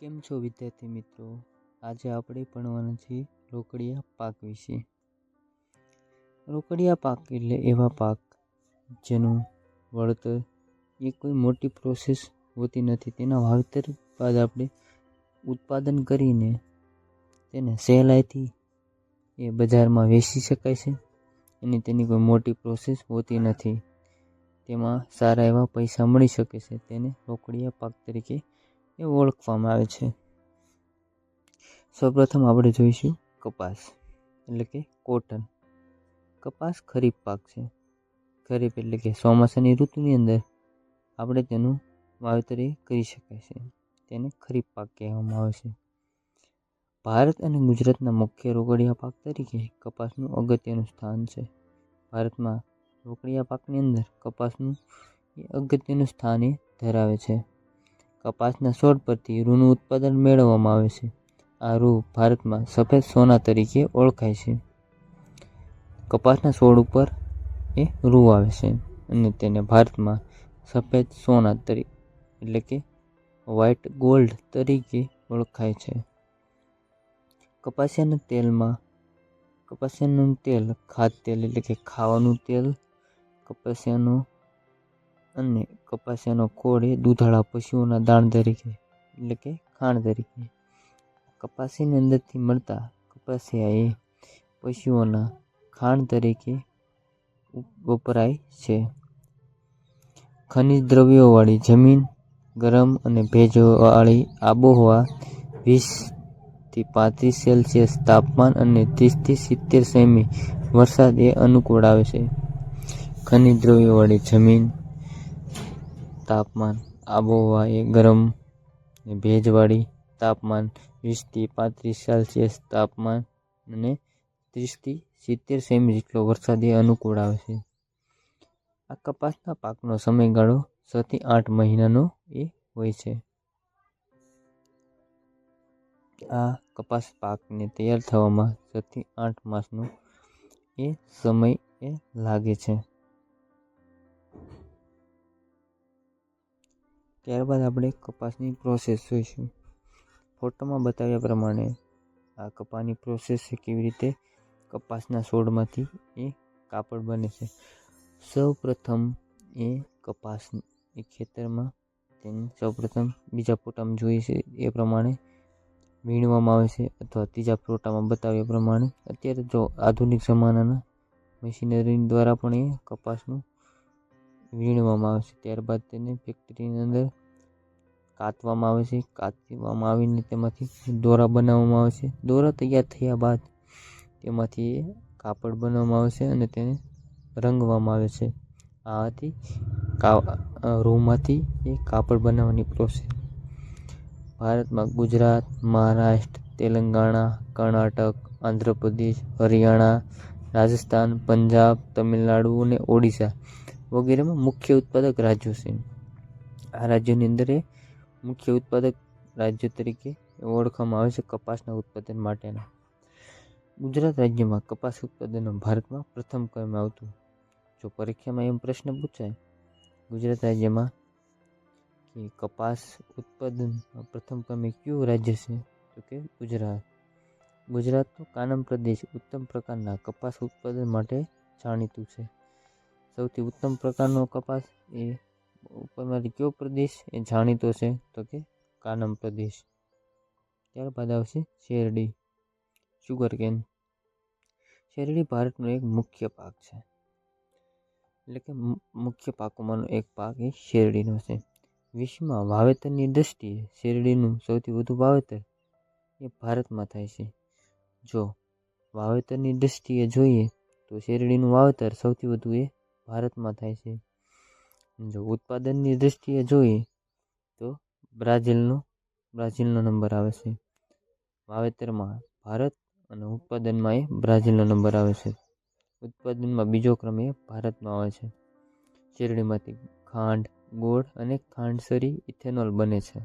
કેમ છો વિદ્યાર્થી મિત્રો? આજે આપણે ભણવાના છે રોકડિયા પાક વિશે. રોકડિયા પાક એટલે એવા પાક જેનું વળતર એ કોઈ મોટી પ્રોસેસ હોતી નથી. તેના વાવેતર બાદ આપણે ઉત્પાદન કરીને તેને સહેલાઈથી એ બજારમાં વેચી શકાય છે અને તેની કોઈ મોટી પ્રોસેસ હોતી નથી. તેમાં સારા એવા પૈસા મળી શકે છે તેને રોકડિયા પાક તરીકે એ ઓળખવામાં આવે છે. સૌપ્રથમ આપણે જોઈશું કપાસ, એટલે કે કોટન. કપાસ ખરીફ પાક છે. ખરીફ એટલે કે ચોમાસાની ઋતુની અંદર આપણે તેનું વાવેતર કરી શકાય છે. તેને ખરીફ પાક કહેવામાં આવે છે. ભારત અને ગુજરાતના મુખ્ય રોકડિયા પાક તરીકે કપાસનું અગત્યનું સ્થાન છે. ભારતમાં રોકડિયા પાકની અંદર કપાસનું એ અગત્યનું સ્થાન એ ધરાવે છે. કપાસના છોડ પરથી રૂનું ઉત્પાદન મેળવવામાં આવે છે. આ રૂ ભારતમાં સફેદ સોના તરીકે ઓળખાય છે. કપાસના છોડ ઉપર એ રૂ આવે છે અને તેને ભારતમાં સફેદ સોના તરીકે એટલે કે વ્હાઇટ ગોલ્ડ તરીકે ઓળખાય છે. કપાસિયાના તેલમાં, કપાસિયાનું તેલ ખાદ્ય તેલ, એટલે કે ખાવાનું તેલ, કપાસિયાનું અને કપાસિયાનો ખોળ એ દૂધાળા પશુઓના દાણ તરીકે, એટલે કે ખાણ તરીકે. કપાસીની અંદરથી મળતા કપાસિયા એ પશુઓના ખાણ તરીકે વપરાય છે. ખનિજ દ્રવ્યોવાળી જમીન, ગરમ અને ભેજવાળી આબોહવા વીસથી પાંત્રીસ સેલ્સિયસ તાપમાન અને ત્રીસથી સિત્તેર સેમી વરસાદ એ અનુકૂળ આવે છે. ખનિજ દ્રવ્યોવાળી જમીન તાપમાન, આબોહવા એ ગરમ ભેજવાળી તાપમાન, વીસથી પાંત્રીસ સેલ્સિયસ તાપમાન અને ત્રીસથી સિત્તેર સેમી જેટલો વરસાદ એ અનુકૂળ આવે છે. આ કપાસના પાકનો સમયગાળો છથી આઠ મહિનાનો એ હોય છે. આ કપાસ પાકને તૈયાર થવામાં છથી આઠ માસનો એ સમય એ લાગે છે. ત્યારબાદ આપણે કપાસની પ્રોસેસ જોઈશું. ફોટોમાં બતાવ્યા પ્રમાણે આ કપાસની પ્રોસેસ છે કેવી રીતે કપાસના છોડમાંથી એ કાપડ બને છે. સૌ પ્રથમ એ કપાસ એ ખેતરમાં તેને સૌપ્રથમ બીજા ફોટામાં જોઈએ છે. એ પ્રમાણે વીણવામાં આવે છે અથવા ત્રીજા ફોટામાં બતાવ્યા પ્રમાણે. અત્યારે જો આધુનિક જમાનાના મશીનરી દ્વારા પણ એ કપાસનું વીણવામાં આવે છે. ત્યારબાદ તેને ફેક્ટરીની અંદર કાતવામાં આવે છે. કાતવામાં આવીને તેમાંથી દોરા બનાવવામાં આવે છે. દોરા તૈયાર થયા બાદ તેમાંથી કાપડ બનાવવામાં આવે છે અને તેને રંગવામાં આવે છે. આ હતી રૂમાંથી એ કાપડ બનાવવાની પ્રોસેસ ભારતમાં ગુજરાત, મહારાષ્ટ્ર, તેલંગાણા, કર્ણાટક, આંધ્રપ્રદેશ, હરિયાણા, રાજસ્થાન, પંજાબ, તમિલનાડુ અને ઓડિશા વગેરેમાં મુખ્ય ઉત્પાદક રાજ્યો છે. આ રાજ્યોની અંદર એ મુખ્ય ઉત્પાદક રાજ્ય તરીકે ઓળખવામાં આવે છે કપાસના ઉત્પાદન માટેના. ગુજરાત રાજ્યમાં કપાસ ઉત્પાદનો ભારતમાં પ્રથમ ક્રમે આવતું. જો પરીક્ષામાં એમ પ્રશ્ન પૂછાય, ગુજરાત રાજ્યમાં કે કપાસ ઉત્પાદન પ્રથમ ક્રમે કયું રાજ્ય છે? તો કે ગુજરાત. ગુજરાતનો કાનમ પ્રદેશ ઉત્તમ પ્રકારના કપાસ ઉત્પાદન માટે જાણીતું છે. સૌથી ઉત્તમ પ્રકારનો કપાસ એ ઉપરમાંથી કયો પ્રદેશ એ જાણીતો છે? તો કે કાનમ પ્રદેશ. ત્યારબાદ આવશે શેરડી શુગરકેન શેરડી ભારતનો એક મુખ્ય પાક છે. એટલે કે મુખ્ય પાકોમાંનો એક પાક એ શેરડીનો છે. વિશ્વમાં વાવેતરની દૃષ્ટિએ શેરડીનું સૌથી વધુ વાવેતર એ ભારતમાં થાય છે. જો વાવેતરની દૃષ્ટિએ જોઈએ તો શેરડીનું વાવેતર સૌથી વધુ એ ભારતમાં થાય છે. જો ઉત્પાદનની દૃષ્ટિએ જોઈએ તો બ્રાઝિલનો બ્રાઝિલનો નંબર આવે છે. વાવેતરમાં ભારત અને ઉત્પાદનમાં એ બ્રાઝિલનો નંબર આવે છે. ઉત્પાદનમાં બીજો ક્રમ એ ભારતમાં આવે છે. શેરડીમાંથી ખાંડ, ગોળ અને ખાંડસરી ઇથેનોલ બને છે.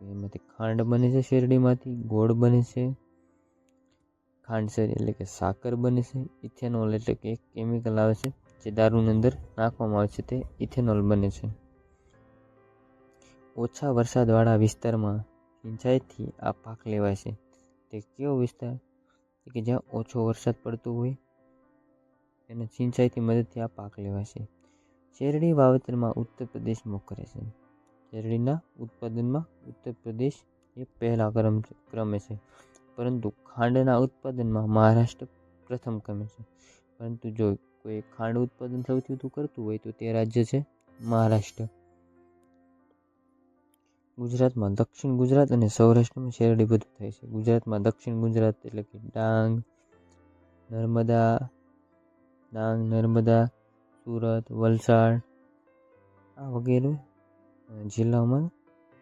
એમાંથી ખાંડ બને છે શેરડીમાંથી, ગોળ બને છે. ખાંડસરી એટલે કે સાકર બને છે. ઇથેનોલ એટલે કે કેમિકલ આવે છે. જે દારૂની અંદર નાખવામાં આવે છે તે ઇથેનોલ બને છે. ઓછા વરસાદવાળા વિસ્તારમાં સિંચાઈથી આ પાક લેવાય છે. તે કેવો વિસ્તાર? કે જ્યાં ઓછો વરસાદ પડતો હોય એને સિંચાઈથી મદદથી આ પાક લેવાય છે. શેરડી વાવેતરમાં ઉત્તર પ્રદેશ મોખરે છે. શેરડીના ઉત્પાદનમાં ઉત્તર પ્રદેશ એ પહેલા ક્રમ ક્રમે છે. પરંતુ ખાંડના ઉત્પાદનમાં મહારાષ્ટ્ર પ્રથમ ક્રમે છે. પરંતુ જો કોઈ ખાંડ ઉત્પાદન સૌથી વધુ કરતું હોય તો તે રાજ્ય છે મહારાષ્ટ્ર. ગુજરાતમાં દક્ષિણ ગુજરાત અને સૌરાષ્ટ્રમાં શેરડી બધું થાય છે. ગુજરાતમાં દક્ષિણ ગુજરાત એટલે કે ડાંગ, નર્મદા ડાંગ, નર્મદા, સુરત, વલસાડ આ વગેરે જિલ્લાઓમાં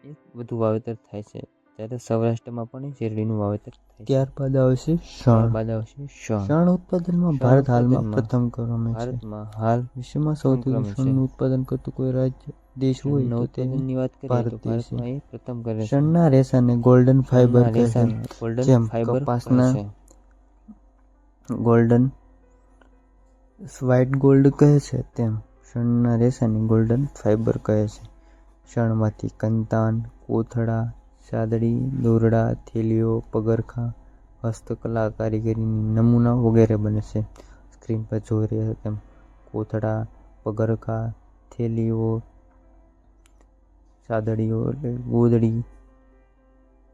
એક વધુ વાવેતર થાય છે. ત્યારે સૌરાષ્ટ્રમાં પણ શેરડીનું વાવેતર ત્યારબાદ આવશે શણ. બાદ આવશે શણ. ઉત્પાદનમાં ભારત હાલમાં પ્રથમ ક્રમે છે. ભારતમાં હાલ વિશ્વમાં સૌથી શણનું ઉત્પાદન કરતું કોઈ રાજ્ય દેશ હોય તો તેની વાત કરીએ ભારત દેશ. પ્રથમ કરે છે. શણના રેસાને ગોલ્ડન ફાઈબર કહે છે. જેમ કપાસના ગોલ્ડન વ્હાઇટ ગોલ્ડ કહે છે તેમ શણના રેસાને ગોલ્ડન ફાઈબર કહે છે. શણમાંથી કંતાન કોથળા સાદડી દોરડા, થેલીઓ, પગરખાં, હસ્તકલા, કારીગરીની નમૂના વગેરે બને છે. સ્ક્રીન પર જોઈ રહ્યા તેમ કોથળા, પગરખાં, થેલીઓ સાદડીઓ એટલે ગોદડી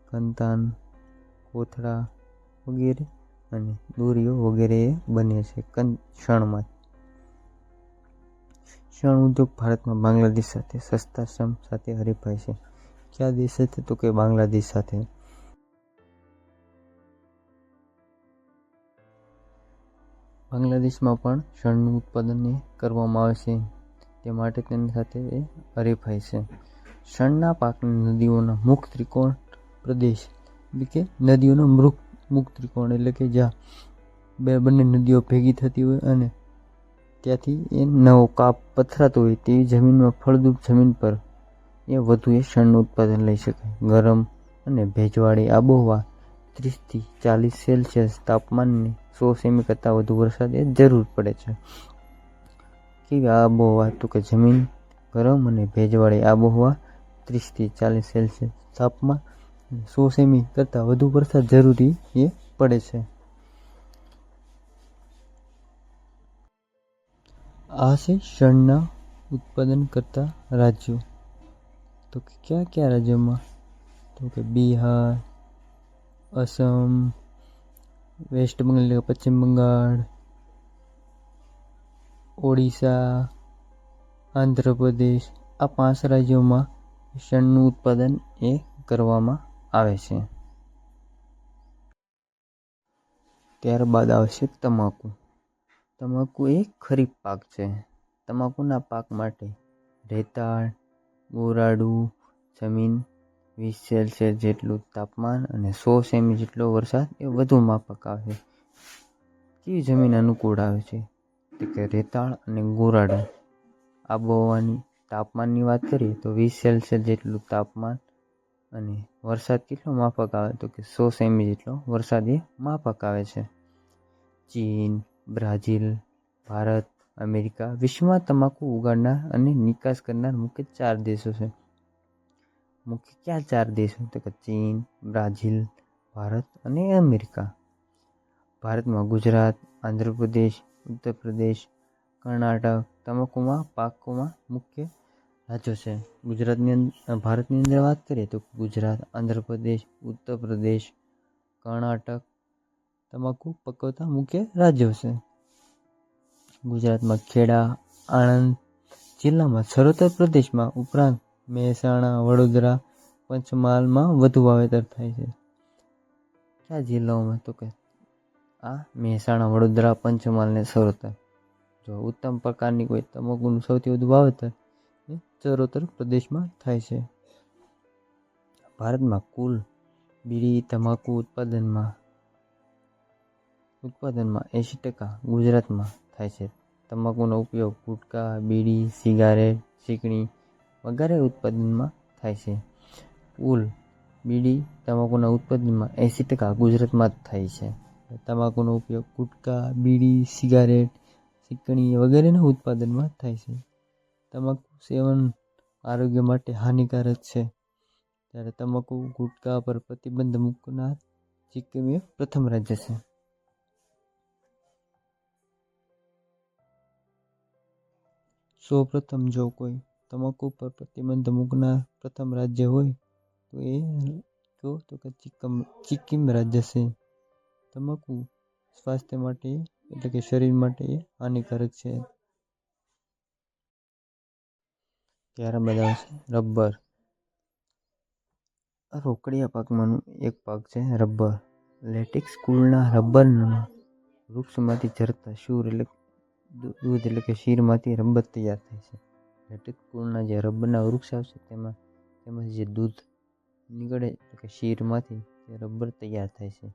કંતાન કોથળા વગેરે અને દોરીઓ વગેરે બને છે કં ક્ષણમાં. શણ ઉદ્યોગ ભારતમાં બાંગ્લાદેશ સાથે સસ્તા શ્રમ સાથે હરીફાય છે. કયા દેશ સાથે તો કે બાંગ્લાદેશ સાથે બાંગ્લાદેશમાં પણ શણનું ઉત્પાદન કરવામાં આવે છે તે માટે તેની સાથે એ હરીફાય છે. શણના પાકની નદીઓના મુખ ત્રિકોણ પ્રદેશ, એટલે કે નદીઓનો મૃખ મુખ ત્રિકોણ, એટલે કે જ્યાં બે બંને નદીઓ ભેગી થતી હોય અને ત્યાંથી એ નવો કાપ પથરાતો હોય તેવી જમીનમાં ફળદ્રુપ જમીન પર એ વધુ એ શણનું ઉત્પાદન લઈ શકાય. ગરમ અને ભેજવાળી આબોહવા ત્રીસથી ચાલીસ સેલ્સિયસ તાપમાનને સો સેમી કરતાં વધુ વરસાદ એ જરૂર પડે છે. કેવી આબોહવા તો કે જમીન, ગરમ અને ભેજવાળી આબોહવા ત્રીસથી ચાલીસ સેલ્સિયસ તાપમાન સો સેમી કરતાં વધુ વરસાદ જરૂરી એ પડે છે. આ છે શણના ઉત્પાદન કરતા રાજ્યો. તો કે કયા કયા રાજ્યોમાં? તો કે બિહાર, અસમ, વેસ્ટ બંગાળ પશ્ચિમ બંગાળ, ઓડિશા, આંધ્રપ્રદેશ, આ પાંચ રાજ્યોમાં શણનું ઉત્પાદન એ કરવામાં આવે છે. ત્યારબાદ આવશે તમાકુ. તમાકુ એ ખરીફ પાક છે. તમાકુના પાક માટે રેતાળ ગોરાડું જમીન વીસ સેલ્સિયસ જેટલું તાપમાન અને સો સેમી જેટલો વરસાદ એ વધુ માફક આવે છે. જમીન અનુકૂળ આવે છે. તો કે રેતાળ અને ગોરાડા આબોહવાની તાપમાનની વાત કરીએ તો વીસ સેલ્સિયસ જેટલું તાપમાન અને વરસાદ કેટલો માફક આવે? તો કે સો સેમી જેટલો વરસાદ એ માફક આવે છે. ચીન, બ્રાઝિલ, ભારત અમેરિકા વિશ્વમાં તમાકુ ઉગાડનાર અને નિકાસ કરનાર મુખ્ય ચાર દેશો છે. મુખ્ય કયા ચાર દેશો તો કે ચીન, બ્રાઝિલ, ભારત અને અમેરિકા. ભારતમાં ગુજરાત, આંધ્રપ્રદેશ ઉત્તર પ્રદેશ કર્ણાટક, તમાકુમાં પાકોમાં મુખ્ય રાજ્યો છે. ગુજરાતની અંદર ભારતની અંદર વાત કરીએ તો ગુજરાત, આંધ્રપ્રદેશ ઉત્તર પ્રદેશ કર્ણાટક, તમાકુ પકવતા મુખ્ય રાજ્યો છે. ગુજરાતમાં ખેડા, આણંદ જિલ્લામાં સરોતર પ્રદેશમાં ઉપરાંત મહેસાણા, વડોદરા, પંચમહાલમાં વધુ વાવેતર થાય છે. કયા જિલ્લાઓમાં તો કે આ મહેસાણા, વડોદરા પંચમહાલ ને સરોતર? જો ઉત્તમ પ્રકારની કોઈ તમાકુનું સૌથી વધુ વાવેતર એ ચરોતર પ્રદેશમાં થાય છે. ભારતમાં કુલ બીડી તમાકુ ઉત્પાદનમાં ઉત્પાદનમાં એંશી ટકા, ગુજરાતમાં થાય છે. તમાકુનો ઉપયોગ ગુટકા, બીડી, સિગારેટ, ચીકણી વગેરે ઉત્પાદનમાં થાય છે. કુલ બીડી તમાકુના ઉત્પાદનમાં એંસી ટકા ગુજરાતમાં જ થાય છે. તમાકુનો ઉપયોગ ગુટકા, બીડી, સિગારેટ, ચીકણી વગેરેના ઉત્પાદનમાં થાય છે. તમાકુ સેવન આરોગ્ય માટે હાનિકારક છે. ત્યારે તમાકુ ગુટકા પર પ્રતિબંધ મૂકનાર એ પ્રથમ રાજ્ય છે. સૌ પ્રથમ જો કોઈ તમાકુ પર પ્રતિબંધ મૂકનાર પ્રથમ રાજ્ય હોય, તો એ કયો તો કે સિક્કમ સિક્કિમ રાજ્ય છે. તમાકુ સ્વાસ્થ્ય માટે, એટલે કે શરીર માટે હાનિકારક છે. ત્યારબાદ આવશે રબર. આ રોકડિયા પાકમાંનું એક પાક છે, રબર. લેટેક્સ કુળના રબરના વૃક્ષમાંથી ઝરતા, શૂર એટલે દૂ- દૂધ એટલે કે શીરમાંથી રબર તૈયાર થાય છે. લેટેક્સ કુળના જે રબરના વૃક્ષ આવશે તેમાં, તેમાંથી જે દૂધ નીકળે એટલે કે શીરમાંથી તે રબર તૈયાર થાય છે.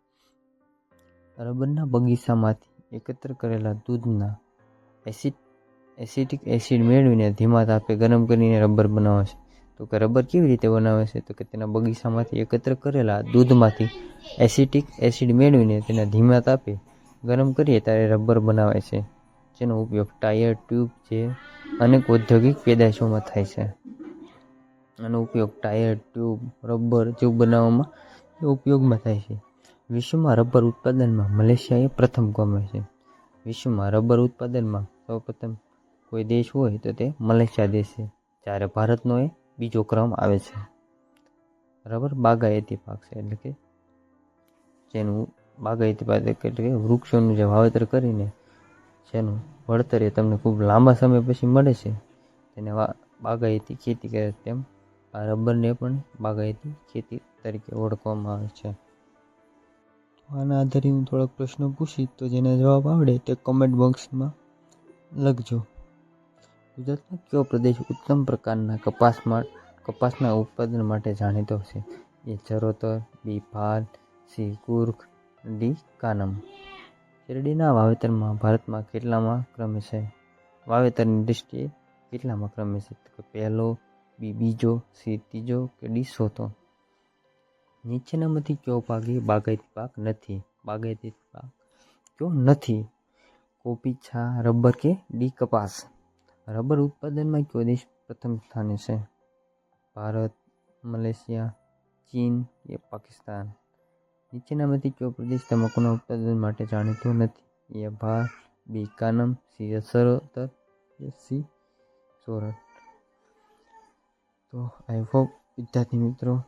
રબરના બગીચામાંથી એકત્ર કરેલા દૂધના એસિડ, એસિટિક એસિડ મેળવીને ધીમા તાપે ગરમ કરીને રબર બનાવે છે. તો કે રબર કેવી રીતે બનાવે છે? તો કે તેના બગીચામાંથી એકત્ર કરેલા દૂધમાંથી એસિટિક એસિડ મેળવીને તેના ધીમા તાપે ગરમ કરીએ ત્યારે રબર બનાવે છે. જેનો ઉપયોગ ટાયર ટ્યુબ જે અનેક ઔદ્યોગિક પેદાશોમાં થાય છે. આનો ઉપયોગ ટાયર ટ્યુબ, રબર જેવું બનાવવામાં ઉપયોગમાં થાય છે. વિશ્વમાં રબર ઉત્પાદનમાં મલેશિયાએ પ્રથમ ક્રમે છે. વિશ્વમાં રબર ઉત્પાદનમાં સૌપ્રથમ કોઈ દેશ હોય તો તે મલેશિયા દેશ છે, જ્યારે ભારતનો એ બીજો ક્રમ આવે છે. રબર બાગાયતી પાક છે એટલે કે જેનું બાગાયતી પાક એટલે કે વૃક્ષોનું જે વાવેતર કરીને જેનું વળતર એ તમને ખૂબ લાંબા સમય પછી મળે છે. તેને બાગાયતી ખેતી કરે તેમ. આ રબરને પણ બાગાયતી ખેતી તરીકે ઓળખવામાં આવે છે. આના આધારે હું થોડાક પ્રશ્નો પૂછીશ, તો જેના જવાબ આવડે તે કમેન્ટ બોક્સમાં લખજો. ગુજરાતમાં કયો પ્રદેશ ઉત્તમ પ્રકારના કપાસમાં કપાસના ઉત્પાદન માટે જાણીતો છે? A Charotar B Bhal C Kurkh D, Kanam. શેરડીના વાવેતરમાં ભારતમાં કેટલામાં ક્રમે છે? વાવેતરની દૃષ્ટિએ કેટલામાં ક્રમે છે? તો કે પહેલો, બી, બીજો, સી, ત્રીજો કે ડી, ચોથો? નીચેનામાંથી કયો પાક એ બાગાયતી પાક નથી? બાગાયતી પાક કયો નથી? કોપી છા રબર કે ડી, કપાસ? રબર ઉત્પાદનમાં કયો દેશ પ્રથમ સ્થાને છે? ભારત, મલેશિયા, ચીન કે પાકિસ્તાન? નીચેનામાંથી કયો પ્રદેશ તમાકુના ઉત્પાદન માટે જાણીતો નથી? એ બીકાનમ બી, કાનમ, સી, અસરોતર સી, સોરઠ. તો આઈ હોપ વિદ્યાર્થી મિત્રો